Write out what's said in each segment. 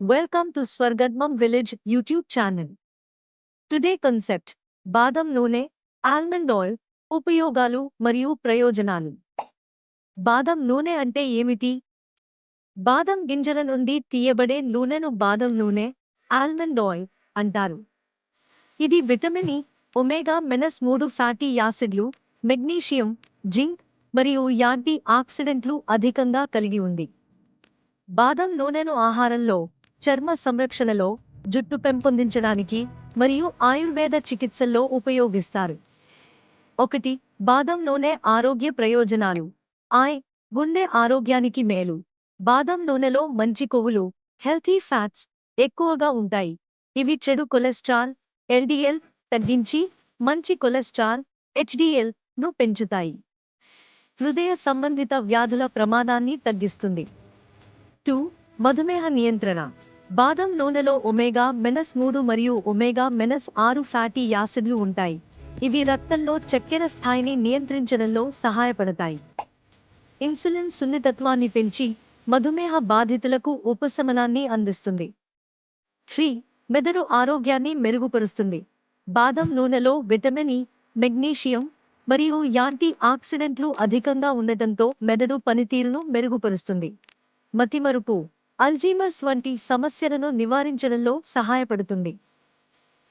Welcome to Swargadmam Village YouTube channel. Today concept బాదం నూనె almond oil ఉపయోగాలు మరియు ప్రయోజనాలు బాదం నూనె అంటే ఏమిటి బాదం గింజల నుండి తీయబడే నూనెను బాదం నూనె ఆల్మండ్ ఆయిల్ అంటారు ఇది విటమిన్ ఇ ఒమేగా మెనస్ మూడు ఫ్యాటీ యాసిడ్లు మెగ్నీషియం జింక్ మరియు యాంటీ ఆక్సిడెంట్లు అధికంగా కలిగి ఉంది బాదం నూనెను ఆహారంలో చర్మ సంరక్షణలో జుట్టు పెంపొందించడానికి మరియు ఆయుర్వేద చికిత్సల్లో ఉపయోగిస్తారు. ఒకటి బాదం నూనె ఆరోగ్య ప్రయోజనాలు. ఆయ్ గుండె ఆరోగ్యానికి మేలు. బాదం నూనెలో మంచి కొవ్వులు హెల్తీ ఫ్యాట్స్ ఎక్కువగా ఉంటాయి. ఇవి చెడు కొలెస్ట్రాల్ ఎల్డిఎల్ తగ్గించి మంచి కొలెస్ట్రాల్ హెచ్డిఎల్ను పెంచుతాయి. హృదయ సంబంధిత వ్యాధుల ప్రమాదాన్ని తగ్గిస్తుంది. టూ మధుమేహ నియంత్రణ. బాదం నూనెలో ఒమేగా మెనస్ మూడు మరియు ఒమేగా మెనస్ ఆరు ఫ్యాటీ యాసిడ్లు ఉంటాయి. ఇవి రక్తంలో చక్కెర స్థాయిని నియంత్రించడంలో సహాయపడతాయి. ఇన్సులిన్ సున్నితత్వాన్ని పెంచి మధుమేహ బాధితులకు ఉపశమనాన్ని అందిస్తుంది. త్రీ మెదడు ఆరోగ్యాన్ని మెరుగుపరుస్తుంది. బాదం నూనెలో విటమిన్ ఇ మెగ్నీషియం మరియు యాంటీ ఆక్సిడెంట్లు అధికంగా ఉండటంతో మెదడు పనితీరును మెరుగుపరుస్తుంది. మతిమరుపు అల్జీమర్స్ వంటి సమస్యలను నివారించడంలో సహాయపడుతుంది.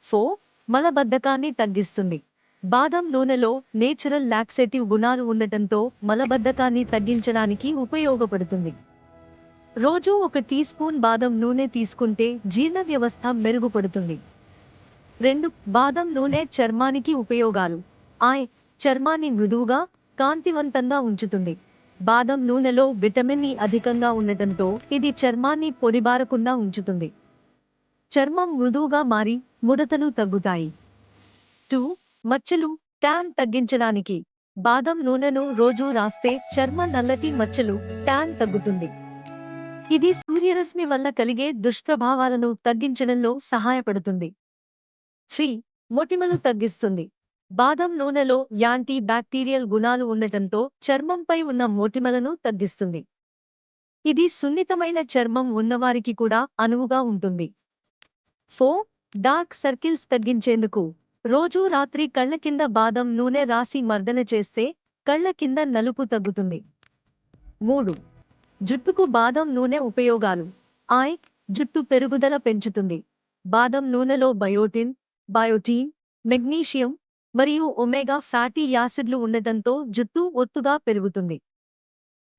ఫో మలబద్ధకాన్ని తగ్గిస్తుంది. బాదం నూనెలో నేచురల్ లాక్సేటివ్ గుణాలు ఉండటంతో మలబద్ధకాన్ని తగ్గించడానికి ఉపయోగపడుతుంది. రోజూ ఒక టీ స్పూన్ బాదం నూనె తీసుకుంటే జీర్ణ వ్యవస్థ మెరుగుపడుతుంది. రెండు బాదం నూనె చర్మానికి ఉపయోగాలు. ఆయ్ చర్మాన్ని మృదువుగా కాంతివంతంగా ఉంచుతుంది. బాదం నూనెలో విటమిన్ ఇ అధికంగా ఉండటంతో ఇది చర్మాన్ని పొడిబారకుండా ఉంచుతుంది. చర్మం మృదువుగా మారి ముడతలు తగ్గుతాయి. టూ మచ్చలు ట్యాన్ తగ్గించడానికి. బాదం నూనెను రోజూ రాస్తే చర్మ నల్లటి మచ్చలు ట్యాన్ తగ్గుతుంది. ఇది సూర్యరశ్మి వల్ల కలిగే దుష్ప్రభావాలను తగ్గించడంలో సహాయపడుతుంది. త్రీ మొటిమలు తగ్గిస్తుంది. బాదం నూనెలో యాంటీ బ్యాక్టీరియల్ గుణాలు ఉండటంతో చర్మంపై ఉన్న మోటిమలను తగ్గిస్తుంది. ఇది సున్నితమైన చర్మం ఉన్నవారికి కూడా అనువుగా ఉంటుంది. ఫో డార్క్ సర్కిల్స్ తగ్గించేందుకు రోజూ రాత్రి కళ్ళ కింద బాదం నూనె రాసి మర్దన చేస్తే కళ్ళ కింద నలుపు తగ్గుతుంది. మూడు జుట్టుకు బాదం నూనె ఉపయోగాలు. ఆయ్ జుట్టు పెరుగుదల పెంచుతుంది. బాదం నూనెలో బయోటిన్ బయోటీన్ మెగ్నీషియం మరియు ఒమేగా ఫ్యాటీ యాసిడ్లు ఉండటంతో జుట్టు ఒత్తుగా పెరుగుతుంది.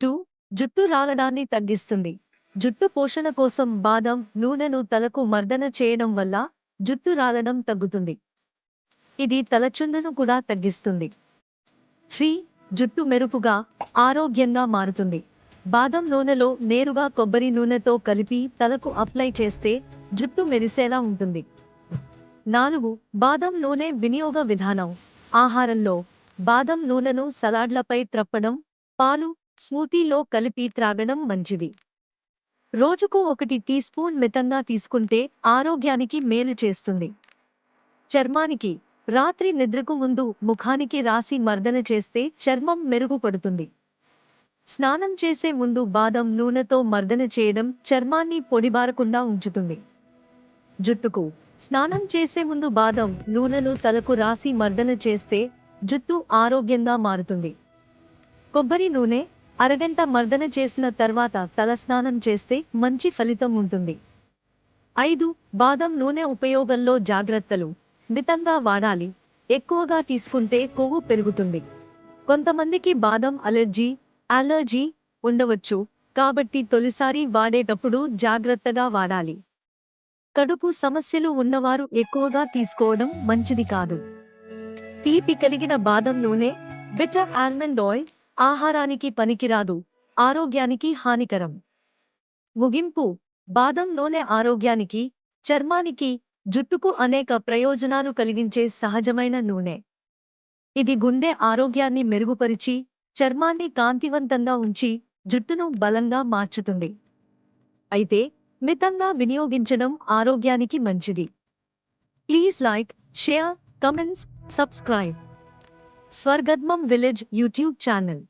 టూ జుట్టు రాలడాన్ని తగ్గిస్తుంది. జుట్టు పోషణ కోసం బాదం నూనెను తలకు మర్దన చేయడం వల్ల జుట్టు రాలడం తగ్గుతుంది. ఇది తలచుండును కూడా తగ్గిస్తుంది. త్రీ జుట్టు మెరుపుగా ఆరోగ్యంగా మారుతుంది. బాదం నూనెలో నేరుగా కొబ్బరి నూనెతో కలిపి తలకు అప్లై చేస్తే జుట్టు మెరిసేలా ఉంటుంది. నాలుగు బాదం నూనె వినియోగ విధానం. ఆహారంలో బాదం నూనెను సలాడ్లపై త్రప్పడం పాలు స్మూతీలో కలిపి త్రాగడం మంచిది. రోజుకు ఒకటి టీ స్పూన్ మితంగా తీసుకుంటే ఆరోగ్యానికి మేలు చేస్తుంది. చర్మానికి రాత్రి నిద్రకు ముందు ముఖానికి రాసి మర్దన చేస్తే చర్మం మెరుగుపడుతుంది. స్నానం చేసే ముందు బాదం నూనెతో మర్దన చేయడం చర్మాన్ని పొడిబారకుండా ఉంచుతుంది. జుట్టుకు స్నానం చేసే ముందు బాదం నూనెను తలకు రాసి మర్దన చేస్తే జుట్టు ఆరోగ్యంగా మారుతుంది. కొబ్బరి నూనె అరగంట మర్దన చేసిన తర్వాత తల స్నానం చేస్తే మంచి ఫలితం ఉంటుంది. ఐదు బాదం నూనె ఉపయోగంలో జాగ్రత్తలు. మితంగా వాడాలి. ఎక్కువగా తీసుకుంటే కొవ్వు పెరుగుతుంది. కొంతమందికి బాదం అలర్జీ అలర్జీ ఉండవచ్చు. కాబట్టి తొలిసారి వాడేటప్పుడు జాగ్రత్తగా వాడాలి. కడుపు సమస్యలు ఉన్నవారు ఎక్కువగా తీసుకోవడం మంచిది కాదు. తీపి కలిగిన బాదం నూనె బిటర్ ఆల్మండ్ ఆయిల్ ఆహారానికి పనికిరాదు ఆరోగ్యానికి హానికరం. ముగింపు బాదం నూనె ఆరోగ్యానికి చర్మానికి జుట్టుకు అనేక ప్రయోజనాలు కలిగించే సహజమైన నూనె. ఇది గుండె ఆరోగ్యాన్ని మెరుగుపరిచి చర్మాన్ని కాంతివంతంగా ఉంచి జుట్టును బలంగా మార్చుతుంది. అయితే మితంగా వినియోగించడం ఆరోగ్యానికి మంచిది. Please like share comments subscribe. స్వర్గద్మం village YouTube channel.